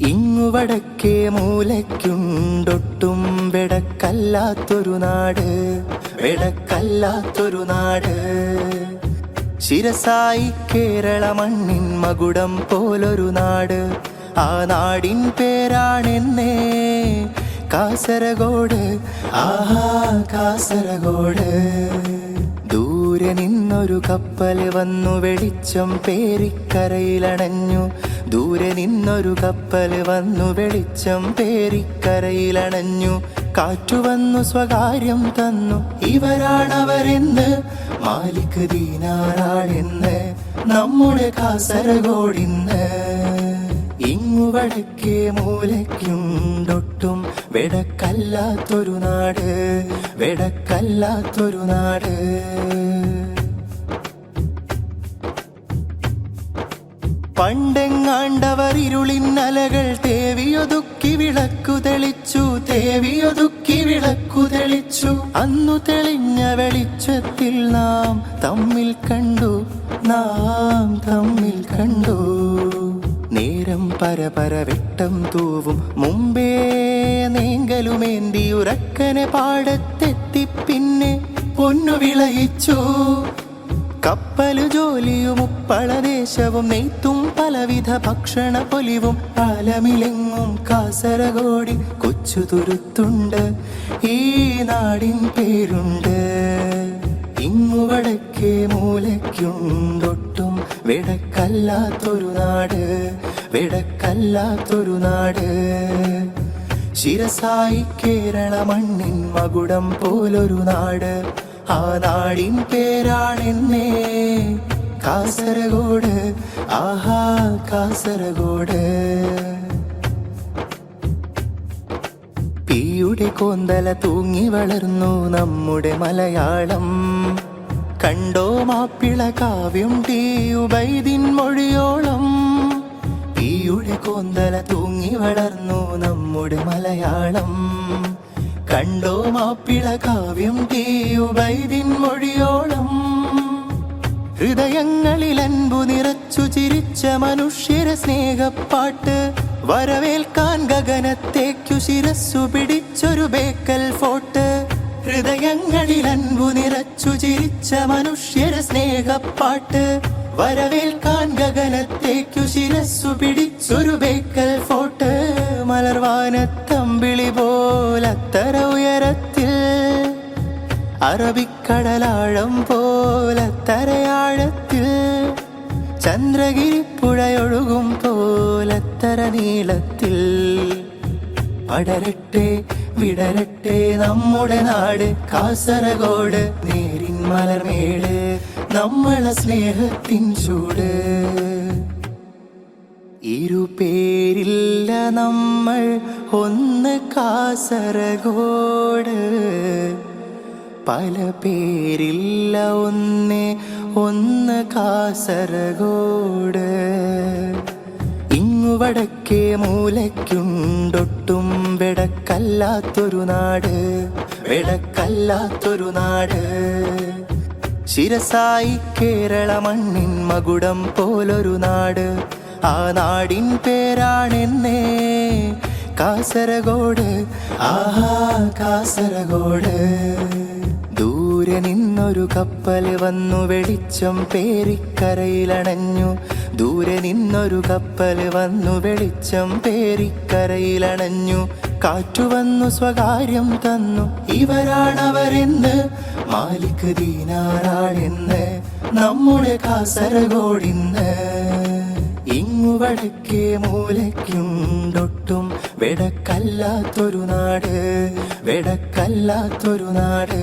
ഇങ്ങുവടക്കേ മൂലയ്ക്കുണ്ടൊട്ടും വെടക്കല്ലാത്തൊരു നാട് വെടക്കല്ലാത്തൊരു നാട്. ശിരസായി കേരള മണ്ണിൻ മകുടം പോലൊരു നാട് ആ നാടിൻ പേരാണെന്നേ കാസർഗോഡ്. ആഹാ കാസർഗോഡ്. ദൂരെ നിന്നൊരു കപ്പൽ വന്നു വെളിച്ചം പേരിക്കരയിലണഞ്ഞു. ദൂരെ നിന്നൊരു കപ്പൽ വന്നു വെളിച്ചം പേരിക്കരയിലണഞ്ഞു കാറ്റു വന്നു സ്വകാര്യം തന്നു. ഇവരാണവരെന്ന് മാലിക് ദീനാറാണെന്ന് നമ്മുടെ കാസർഗോഡിന്ന്. ഇങ്ങു വടക്കേ മൂലയ്ക്കുണ്ടൊട്ടും വെടക്കല്ലാത്തൊരു നാട് വെടക്കല്ലാത്തൊരു നാട്. പണ്ടെങ്ങാണ്ടവർ ഇരുളിന്നലകൾ തേവിയൊതുക്കി വിളക്കു തെളിച്ചു തേവിയൊതുക്കി വിളക്കു തെളിച്ചു. അന്നു തെളിഞ്ഞ വെളിച്ചത്തിൽ നാം തമ്മിൽ കണ്ടു നാം തമ്മിൽ കണ്ടു. നേരം പരപര വെട്ടം തൂവും മുമ്പേ നീങ്കലുമേന്തി ഉറക്കനെ പാടത്തെത്തി പിന്നെ പൊന്നു വിളയിച്ചു. കപ്പലു ജോലിയും ഉപ്പളദേശവും നെയ്ത്തും പലവിധ ഭക്ഷണ പൊലിവും പാലമിലെങ്ങും കാസരകോടി കൊച്ചു തുരുത്തുണ്ട് ഈ നാടിൻ പേരുണ്ട്. ഇങ്ങു വടക്കേ മൂലയ്ക്കുണ്ടൊട്ടും വിടക്കല്ലാത്തൊരു നാട് വിടക്കല്ലാത്തൊരു നാട്. ശിരസായി കേരള മണ്ണിൻ മകുടം പോലൊരു നാട് ആ നാടിൻ പേരാണെന്നേ. കാസർഗോഡ് ആഹാ കാസർഗോഡ്. പീയുടെ കോന്തല തൂങ്ങി വളർന്നു നമ്മുടെ മലയാളം. കണ്ടോ മാപ്പിള കാവ്യം ടീ ഉബൈദിൻ മൊഴിയോളം. പീയുടെ കോന്തല തൂങ്ങി വളർന്നു നമ്മുടെ മലയാളം. കണ്ടോ മാപ്പിള കാവ്യം ടീ ഉബൈദിൻ മൊഴിയോളം. ഹൃദയങ്ങളിൽ അൻപു നിറച്ചു ചിരിച്ച മനുഷ്യര സ്നേഹപ്പാട്ട് വരവേൽക്കാൻ ഗഗനത്തേക്കു ശിരസ്സു പിടിച്ചൊരു ബേക്കൽ ഫോട്ട്. ഹൃദയങ്ങളിൽ അൻപു നിറച്ചു ചിരിച്ച മനുഷ്യര സ്നേഹപ്പാട്ട് വരവേൽക്കാൻ ഗഗനത്തേക്കു ശിരസ്സു പിടിച്ചൊരു ബേക്കൽ ഫോട്ട്. മലർവാനത്തമ്പിളി പോലത്തര അറബിക്കടലാഴം പോലെ തരയാഴത്തിൽ ചന്ദ്രഗിരി പുഴയൊഴുകും പോലത്തര നീളത്തിൽ. പടരട്ടെ വിടരട്ടെ നമ്മുടെ നാട് കാസർഗോഡ് നേരിൻ മലർമേട് നമ്മളെ സ്നേഹത്തിൻ ചൂട്. ഇരുപേരില്ല നമ്മൾ ഒന്ന് കാസർഗോഡ്. പല പേരില്ല ഒന്ന് ഒന്ന് കാസർഗോഡ്. ഇങ്ങു വടക്കേ മൂലയ്ക്കുണ്ടൊട്ടും വെടക്കല്ലാത്തൊരു നാട് വെടക്കല്ലാത്തൊരു നാട്. ശിരസായി കേരള മണ്ണിൻ മകുടം പോലൊരു നാട് ആ നാടിൻ പേരാണെന്നേ. കാസർഗോഡ് ആഹാ കാസർഗോഡ്. ദൂരെ നിന്നൊരു കപ്പൽ വന്നു വെളിച്ചം പേരിക്കരയിലണഞ്ഞു ദൂരെ നിന്നൊരു കപ്പൽ വന്നു വെളിച്ചം പേരിക്കരയിലണഞ്ഞു കാറ്റു വന്നു സ്വകാര്യം തന്നു. ഇവരാണവരെന്ന് മാലിക് ദീനാറാണെന്ന്. നമ്മുടെ കാസർഗോഡിന്ന്. വടക്കേ മൂലയ്ക്കുണ്ടൊട്ടും വെടക്കല്ലാത്തൊരു നാട് വെടക്കല്ലാത്തൊരു നാട്.